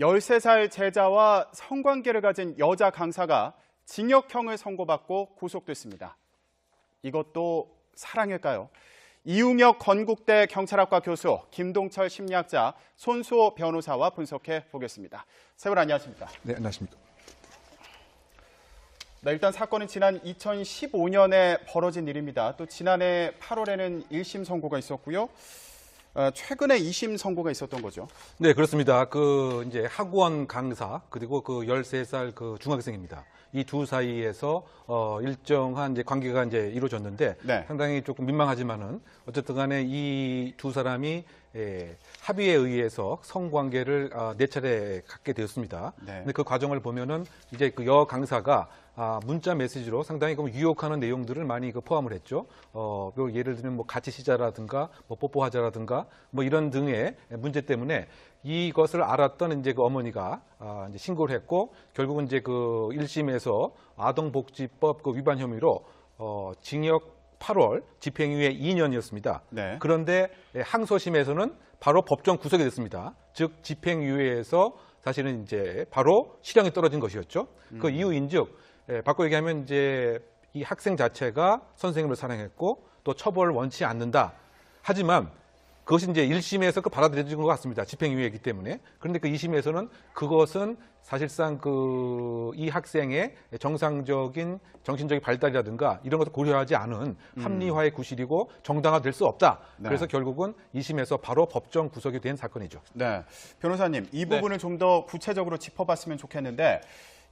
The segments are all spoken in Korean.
13살 제자와 성관계를 가진 여자 강사가 징역형을 선고받고 구속됐습니다. 이것도 사랑일까요? 이웅혁 건국대 경찰학과 교수, 김동철 심리학자, 손수호 변호사와 분석해 보겠습니다. 세월 안녕하십니까? 네, 안녕하십니까. 네, 일단 사건은 지난 2015년에 벌어진 일입니다. 또 지난해 8월에는 1심 선고가 있었고요. 어, 최근에 2심 선고가 있었던 거죠. 네, 그렇습니다. 그 이제 학원 강사 그리고 그 13살 그 중학생입니다. 이 두 사이에서 어 일정한 이제 관계가 이제 이루어졌는데 네. 상당히 조금 민망하지만은 어쨌든 간에 이 두 사람이 예, 합의에 의해서 성관계를 아, 네 차례 갖게 되었습니다. 네. 근데 그 과정을 보면은 이제 그 여 강사가 아, 문자 메시지로 상당히 그 유혹하는 내용들을 많이 그 포함을 했죠. 어, 뭐 예를 들면 뭐 같이 쉬자라든가 뭐 뽀뽀하자라든가 뭐 이런 등의 문제 때문에 이것을 알았던 이제 그 어머니가 아, 이제 신고를 했고 결국은 이제 그 1심에서 아동복지법 그 위반 혐의로 어, 징역 8월 집행유예 2년이었습니다. 네. 그런데 예, 항소심에서는 바로 법정 구속이 됐습니다. 즉 집행유예에서 사실은 이제 바로 실형이 떨어진 것이었죠. 그 이유인즉 예, 바꿔 얘기하면 이제 이 학생 자체가 선생님을 사랑했고 또 처벌을 원치 않는다. 하지만 그것이 이제 1심에서 그 받아들여진 것 같습니다. 집행유예이기 때문에. 그런데 그 2심에서는 그것은 사실상 그 이 학생의 정상적인 정신적인 발달이라든가 이런 것을 고려하지 않은 합리화의 구실이고 정당화될 수 없다. 네. 그래서 결국은 2심에서 바로 법정 구속이 된 사건이죠. 네. 변호사님, 이 네. 부분을 좀더 구체적으로 짚어봤으면 좋겠는데,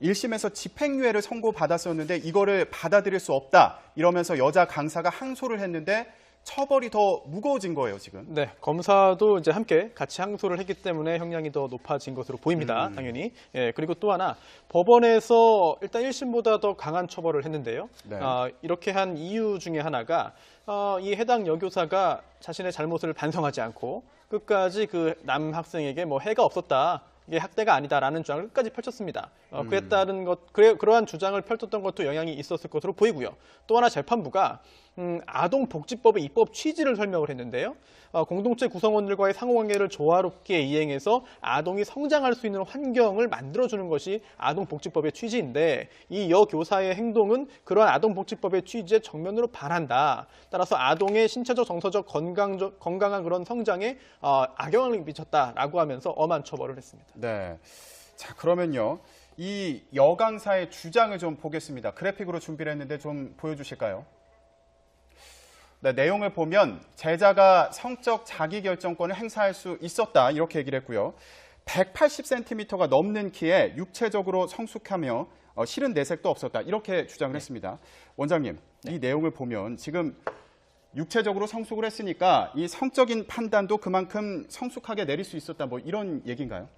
1심에서 집행유예를 선고받았었는데 이거를 받아들일 수 없다 이러면서 여자 강사가 항소를 했는데 처벌이 더 무거워진 거예요 지금. 네, 검사도 이제 함께 같이 항소를 했기 때문에 형량이 더 높아진 것으로 보입니다. 음. 당연히. 예, 그리고 또 하나 법원에서 일단 1심보다 더 강한 처벌을 했는데요. 네. 아, 이렇게 한 이유 중에 하나가 어, 이 해당 여교사가 자신의 잘못을 반성하지 않고 끝까지 그 남학생에게 뭐 해가 없었다. 이게 학대가 아니다라는 주장을 끝까지 펼쳤습니다. 어, 그에 따른 것, 그래, 그러한 주장을 펼쳤던 것도 영향이 있었을 것으로 보이고요. 또 하나 재판부가 음, 아동복지법의 입법 취지를 설명을 했는데요. 어, 공동체 구성원들과의 상호관계를 조화롭게 이행해서 아동이 성장할 수 있는 환경을 만들어주는 것이 아동복지법의 취지인데 이 여교사의 행동은 그러한 아동복지법의 취지에 정면으로 반한다. 따라서 아동의 신체적, 정서적, 건강적, 건강한 그런 성장에 어, 악영향을 미쳤다라고 하면서 엄한 처벌을 했습니다. 네. 자 그러면요. 이 여강사의 주장을 좀 보겠습니다. 그래픽으로 준비를 했는데 좀 보여주실까요? 네, 내용을 보면 제자가 성적 자기결정권을 행사할 수 있었다 이렇게 얘기를 했고요. 180cm가 넘는 키에 육체적으로 성숙하며 어, 실은 내색도 없었다 이렇게 주장을 했습니다. 원장님 이 내용을 보면 지금 육체적으로 성숙을 했으니까 이 성적인 판단도 그만큼 성숙하게 내릴 수 있었다 뭐 이런 얘기인가요?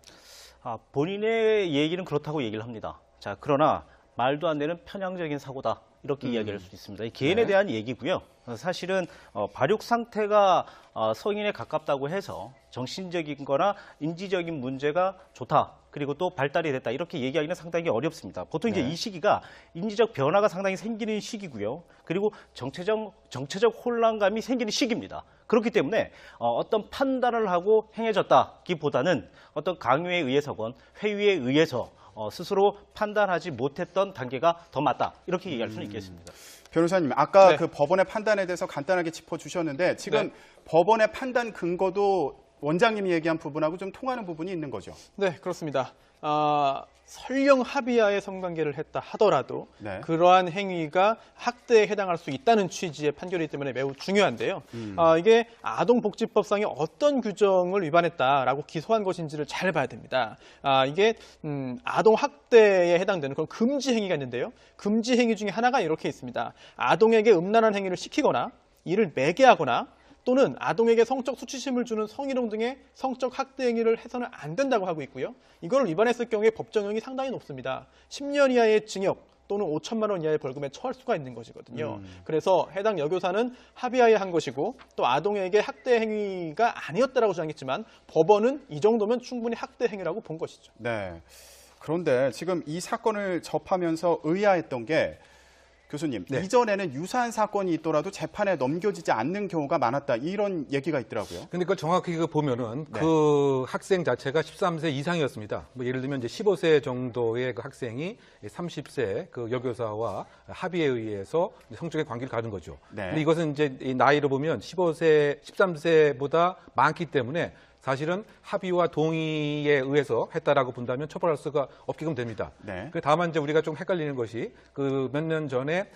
아, 본인의 얘기는 그렇다고 얘기를 합니다. 자, 그러나 말도 안 되는 편향적인 사고다. 이렇게 이야기할 수 있습니다. 이 개인에 네. 대한 얘기고요. 어, 사실은 어, 발육 상태가 어, 성인에 가깝다고 해서 정신적인 거나 인지적인 문제가 좋다. 그리고 또 발달이 됐다. 이렇게 얘기하기는 상당히 어렵습니다. 보통 이제 네. 이 시기가 인지적 변화가 상당히 생기는 시기고요. 그리고 정체적, 정체적 혼란감이 생기는 시기입니다. 그렇기 때문에 어, 어떤 판단을 하고 행해졌다기보다는 어떤 강요에 의해서건 회유에 의해서 어, 스스로 판단하지 못했던 단계가 더 맞다. 이렇게 얘기할 수는 있겠습니다. 변호사님, 아까 네. 그 법원의 판단에 대해서 간단하게 짚어주셨는데 지금 네. 법원의 판단 근거도 원장님이 얘기한 부분하고 좀 통하는 부분이 있는 거죠. 네, 그렇습니다. 아, 설령 합의하에 성관계를 했다 하더라도 네. 그러한 행위가 학대에 해당할 수 있다는 취지의 판결이기 때문에 매우 중요한데요. 음. 아, 이게 아동복지법상의 어떤 규정을 위반했다라고 기소한 것인지를 잘 봐야 됩니다. 아, 이게 음, 아동 학대에 해당되는 그런 금지 행위가 있는데요. 금지 행위 중에 하나가 이렇게 있습니다. 아동에게 음란한 행위를 시키거나 이를 매개하거나 또는 아동에게 성적 수치심을 주는 성희롱 등의 성적 학대 행위를 해서는 안 된다고 하고 있고요. 이거를 위반했을 경우에 법정형이 상당히 높습니다. 10년 이하의 징역 또는 5천만 원 이하의 벌금에 처할 수가 있는 것이거든요. 그래서 해당 여교사는 합의하에 한 것이고 또 아동에게 학대 행위가 아니었다라고 주장했지만 법원은 이 정도면 충분히 학대 행위라고 본 것이죠. 네. 그런데 지금 이 사건을 접하면서 의아했던 게 교수님, 네. 이전에는 유사한 사건이 있더라도 재판에 넘겨지지 않는 경우가 많았다. 이런 얘기가 있더라고요. 근데 그걸 정확히 그 보면은 네. 그 학생 자체가 13세 이상이었습니다. 뭐 예를 들면 이제 15세 정도의 그 학생이 30세 그 여교사와 합의에 의해서 성적인 관계를 가진 거죠. 네. 근데 이것은 이제 이 나이로 보면 15세, 13세보다 많기 때문에 사실은 합의와 동의에 의해서 했다라고 본다면 처벌할 수가 없게끔 됩니다. 네. 그 다만 이제 우리가 좀 헷갈리는 것이 그 몇 년 전에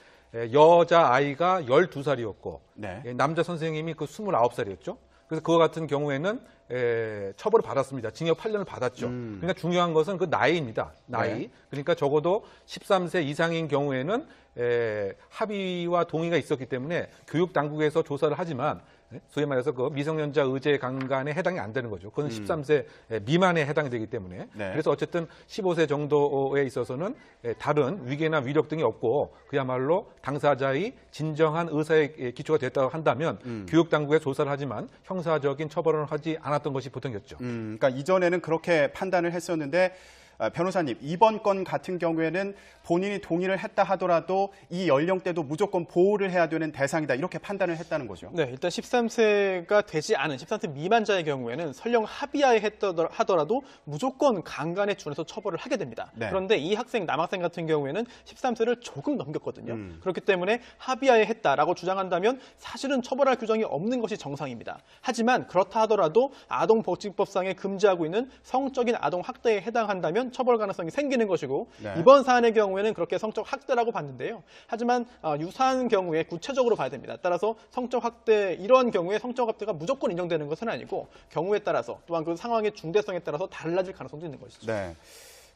여자 아이가 12살이었고 네. 예, 남자 선생님이 그 29살이었죠. 그래서 그와 같은 경우에는 에, 처벌을 받았습니다. 징역 8년을 받았죠. 그러니까 중요한 것은 그 나이입니다. 나이. 음. 네. 그러니까 적어도 13세 이상인 경우에는 에, 합의와 동의가 있었기 때문에 교육 당국에서 조사를 하지만 예, 소위 말해서 그 미성년자 의제 강간에 해당이 안 되는 거죠. 그건 13세 미만에 해당이 되기 때문에 음. 네. 그래서 어쨌든 15세 정도에 있어서는 에, 다른 위계나 위력 등이 없고 그야말로 당사자의 진정한 의사에 에, 기초가 됐다고 한다면 음. 교육 당국에 조사를 하지만 형사적인 처벌을 하지 않았던 것이 보통이었죠. 음, 그러니까 이전에는 그렇게 판단을 했었는데 아, 변호사님 이번 건 같은 경우에는 본인이 동의를 했다 하더라도 이 연령대도 무조건 보호를 해야 되는 대상이다 이렇게 판단을 했다는 거죠. 네, 일단 13세가 되지 않은 13세 미만자의 경우에는 설령 합의하에 했더- 하더라도 무조건 강간에 준해서 처벌을 하게 됩니다. 네. 그런데 이 학생 남학생 같은 경우에는 13세를 조금 넘겼거든요. 음. 그렇기 때문에 합의하에 했다라고 주장한다면 사실은 처벌할 규정이 없는 것이 정상입니다. 하지만 그렇다 하더라도 아동복지법상에 금지하고 있는 성적인 아동 학대에 해당한다면 처벌 가능성이 생기는 것이고 네. 이번 사안의 경우에는 그렇게 성적 학대라고 봤는데요. 하지만 아, 유사한 경우에 구체적으로 봐야 됩니다. 따라서 성적 학대 이러한 경우에 성적 학대가 무조건 인정되는 것은 아니고 경우에 따라서 또한 그 상황의 중대성에 따라서 달라질 가능성도 있는 것이죠. 네.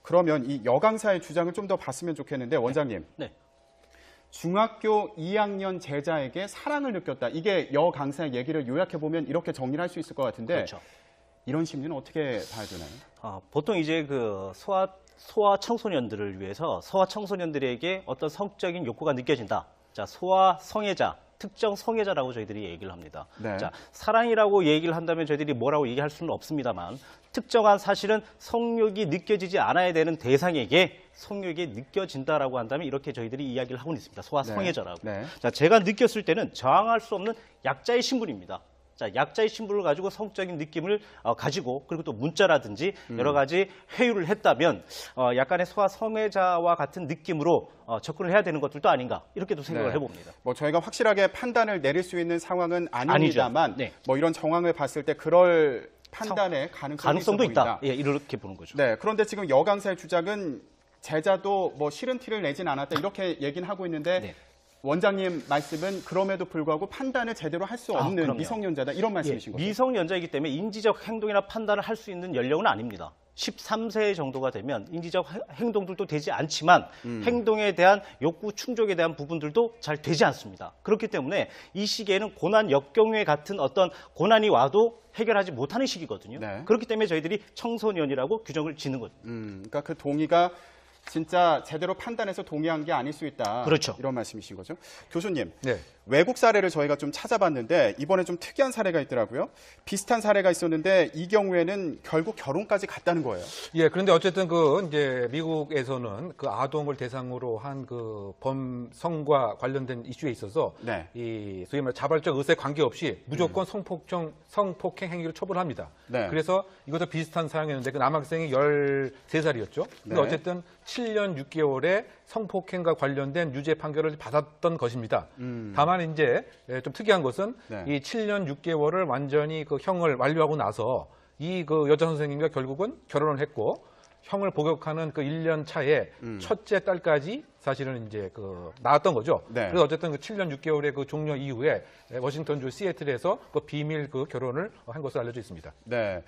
그러면 이 여강사의 주장을 좀 더 봤으면 좋겠는데 원장님 네. 중학교 2학년 제자에게 사랑을 느꼈다. 이게 여 강사의 얘기를 요약해 보면 이렇게 정리를 할 수 있을 것 같은데 그렇죠. 이런 심리는 어떻게 봐야 되나요? 어, 보통 이제 그 소아 소아 청소년들을 위해서 소아 청소년들에게 어떤 성적인 욕구가 느껴진다. 자, 소아 성애자, 특정 성애자라고 저희들이 얘기를 합니다. 네. 자, 사랑이라고 얘기를 한다면 저희들이 뭐라고 얘기할 수는 없습니다만 특정한 사실은 성욕이 느껴지지 않아야 되는 대상에게 성욕이 느껴진다라고 한다면 이렇게 저희들이 이야기를 하고 있습니다. 소아 네. 성애자라고. 네. 자, 제가 느꼈을 때는 저항할 수 없는 약자의 신분입니다. 자, 약자의 신분을 가지고 성적인 느낌을 어, 가지고 그리고 또 문자라든지 음. 여러 가지 회유를 했다면 어, 약간의 소아 성애자와 같은 느낌으로 어, 접근을 해야 되는 것들도 아닌가 이렇게도 생각을 네. 해봅니다. 뭐 저희가 확실하게 판단을 내릴 수 있는 상황은 아닙니다만. 네. 뭐 이런 정황을 봤을 때 그럴 판단의 가능성이 가능성도 있어 있다. 보인다. 예, 이렇게 보는 거죠. 네, 그런데 지금 여강사의 주장은 제자도 뭐 싫은 티를 내진 않았다 이렇게 얘기는 하고 있는데 네. 원장님 말씀은 그럼에도 불구하고 판단을 제대로 할수 아, 없는 그럼요. 미성년자다 이런 예, 말씀이신 거죠? 미성년자이기 때문에 인지적 행동이나 판단을 할 수 있는 연령은 아닙니다. 13세 정도가 되면 인지적 해- 행동들도 되지 않지만 음. 행동에 대한 욕구 충족에 대한 부분들도 잘 되지 않습니다. 그렇기 때문에 이 시기에는 고난 역경에 같은 어떤 고난이 와도 해결하지 못하는 시기거든요. 네. 그렇기 때문에 저희들이 청소년이라고 규정을 짓는 거죠. 음, 그러니까 그 동의가 진짜 제대로 판단해서 동의한 게 아닐 수 있다. 그렇죠. 이런 말씀이신 거죠. 교수님, 네. 외국 사례를 저희가 좀 찾아봤는데 이번에 좀 특이한 사례가 있더라고요. 비슷한 사례가 있었는데 이 경우에는 결국 결혼까지 갔다는 거예요. 예, 그런데 어쨌든 그 이제 미국에서는 그 아동을 대상으로 한 그 범성과 관련된 이슈에 있어서 네. 이 소위 말 자발적 의사에 관계없이 무조건 성폭행 성폭행 행위를 처벌합니다. 네. 그래서 이것도 비슷한 사항이었는데 그 남학생이 13살이었죠. 근데 네. 어쨌든 7년 6개월의 성폭행과 관련된 유죄 판결을 받았던 것입니다. 다만 이제 예, 좀 특이한 것은 네. 이 7년 6개월을 완전히 그 형을 완료하고 나서 이 그 여자 선생님과 결국은 결혼을 했고 형을 복역하는 그 1년 차에 첫째 딸까지 사실은 이제 그 낳았던 거죠. 네. 그래서 어쨌든 그 7년 6개월의 그 종료 이후에 워싱턴주 시애틀에서 그 비밀 그 결혼을 한 것으로 알려져 있습니다. 네.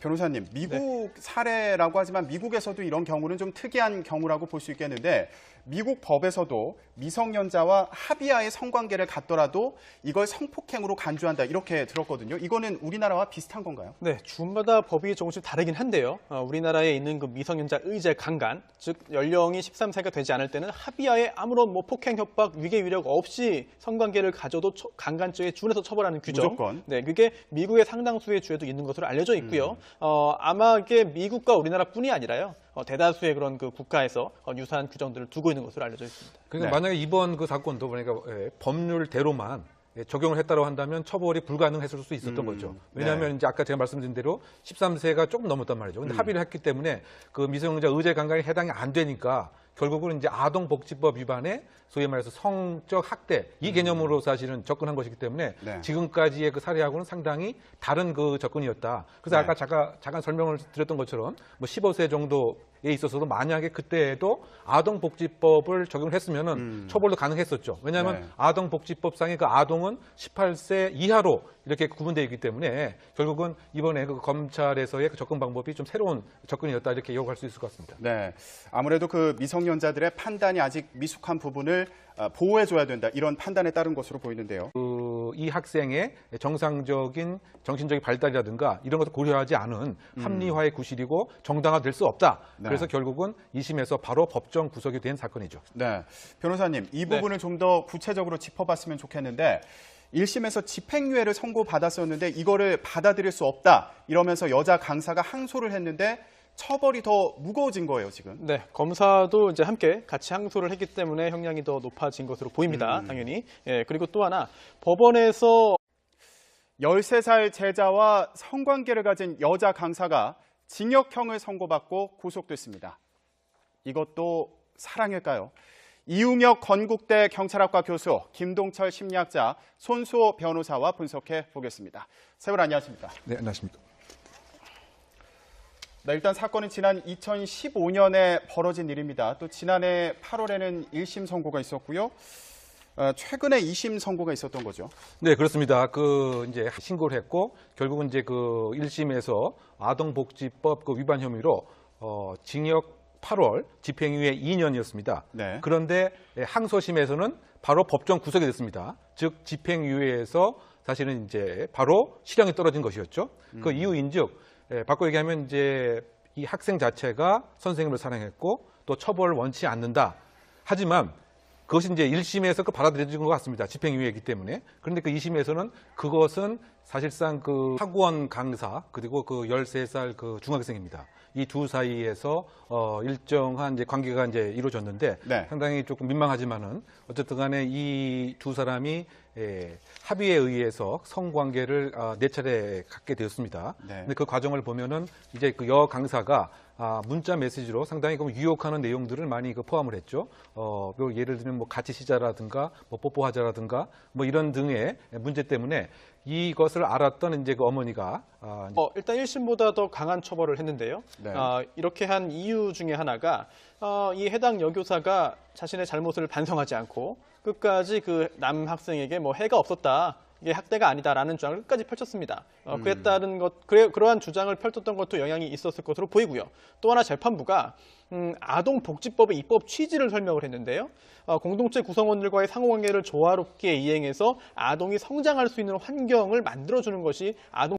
변호사님, 미국 사례라고 하지만 미국에서도 이런 경우는 좀 특이한 경우라고 볼 수 있겠는데 미국 법에서도 미성년자와 합의하에 성관계를 갖더라도 이걸 성폭행으로 간주한다 이렇게 들었거든요. 이거는 우리나라와 비슷한 건가요? 네, 주마다 법이 조금씩 다르긴 한데요. 어, 우리나라에 있는 그 미성년자 의제 강간, 즉 연령이 13세가 되지 않을 때는 합의하에 아무런 뭐 폭행, 협박, 위계 위력 없이 성관계를 가져도 처- 강간죄에 준해서 처벌하는 규정. 무조건. 네, 그게 미국의 상당수의 주에도 있는 것으로 알려져 있고요. 어, 아마 이게 미국과 우리나라뿐이 아니라요. 어, 대다수의 그런 그 국가에서 어, 유사한 규정들을 두고 있는 것으로 알려져 있습니다. 그러니까 네. 만약에 이번 그 사건도 보니까 예, 법률대로만 예, 적용을 했다고 한다면 처벌이 불가능했을 수 있었던 음, 거죠. 왜냐하면 네. 이제 아까 제가 말씀드린 대로 13세가 조금 넘었단 말이죠. 음. 근데 합의를 했기 때문에 그 미성년자 의제 강간이 해당이 안 되니까 결국은 이제 아동복지법 위반에 소위 말해서 성적 학대 이 개념으로 사실은 접근한 것이기 때문에 음. 네. 지금까지의 그 사례하고는 상당히 다른 그 접근이었다. 그래서 네. 아까 잠깐, 잠깐 설명을 드렸던 것처럼 뭐 15세 정도에 있어서도 만약에 그때에도 아동복지법을 적용을 했으면은 처벌도 가능했었죠. 왜냐하면 음. 네. 아동복지법상의 그 아동은 18세 이하로 이렇게 구분되어 있기 때문에 결국은 이번에 그 검찰에서의 그 접근 방법이 좀 새로운 접근이었다 이렇게 요구할 수 있을 것 같습니다. 네. 아무래도 그 미성년자들의 판단이 아직 미숙한 부분을 어, 보호해줘야 된다. 이런 판단에 따른 것으로 보이는데요. 그 이 학생의 정상적인 정신적인 발달이라든가 이런 것을 고려하지 않은 합리화의 구실이고 정당화될 수 없다. 음. 네. 그래서 결국은 2심에서 바로 법정 구속이 된 사건이죠. 네. 변호사님, 이 네. 부분을 좀더 구체적으로 짚어봤으면 좋겠는데, 1심에서 집행유예를 선고받았었는데 이거를 받아들일 수 없다. 이러면서 여자 강사가 항소를 했는데 처벌이 더 무거워진 거예요, 지금. 네, 검사도 이제 함께 같이 항소를 했기 때문에 형량이 더 높아진 것으로 보입니다. 음. 당연히. 예, 그리고 또 하나 법원에서 13살 제자와 성관계를 가진 여자 강사가 징역형을 선고받고 구속됐습니다. 이것도 사랑일까요? 이웅혁 건국대 경찰학과 교수, 김동철 심리학자, 손수호 변호사와 분석해 보겠습니다. 세월 안녕하십니까? 네, 안녕하십니까. 네, 일단 사건은 지난 2015년에 벌어진 일입니다. 또 지난해 8월에는 1심 선고가 있었고요. 어, 최근에 2심 선고가 있었던 거죠. 네, 그렇습니다. 그 이제 신고를 했고 결국은 이제 그 1심에서 아동복지법 그 위반 혐의로 어 징역 8월 집행유예 2년이었습니다. 네. 그런데 예, 항소심에서는 바로 법정 구속이 됐습니다. 즉 집행유예에서 사실은 이제 바로 실형이 떨어진 것이었죠. 그 이유인즉 예, 바꿔 얘기하면 이제 이 학생 자체가 선생님을 사랑했고 또 처벌을 원치 않는다. 하지만 그것이 이제 1심에서 그 받아들여진 것 같습니다. 집행유예이기 때문에. 그런데 그 2심에서는 그것은 사실상 그 학원 강사 그리고 그 13살 그 중학생입니다. 이 두 사이에서 어 일정한 이제 관계가 이제 이루어졌는데 네. 상당히 조금 민망하지만은 어쨌든 간에 이 두 사람이 예, 합의에 의해서 성관계를 아, 네 차례 갖게 되었습니다. 네. 근데 그 과정을 보면은 이제 그 여 강사가 아, 문자 메시지로 상당히 그 유혹하는 내용들을 많이 그 포함을 했죠. 어, 뭐 예를 들면 뭐 같이 시자라든가 뭐 뽀뽀하자라든가 뭐 이런 등의 문제 때문에 이것을 알았던 이제 그 어머니가 아, 어, 일단 1심보다 더 강한 처벌을 했는데요. 네. 아, 이렇게 한 이유 중에 하나가 어, 이 해당 여교사가 자신의 잘못을 반성하지 않고 끝까지 그 남 학생에게 뭐 해가 없었다. 이게 학대가 아니다라는 주장을 끝까지 펼쳤습니다. 어, 그에 따른 것, 그래, 그러한 주장을 펼쳤던 것도 영향이 있었을 것으로 보이고요. 또 하나 재판부가 음, 아동복지법의 입법 취지를 설명을 했는데요. 어, 공동체 구성원들과의 상호관계를 조화롭게 이행해서 아동이 성장할 수 있는 환경을 만들어주는 것이 아동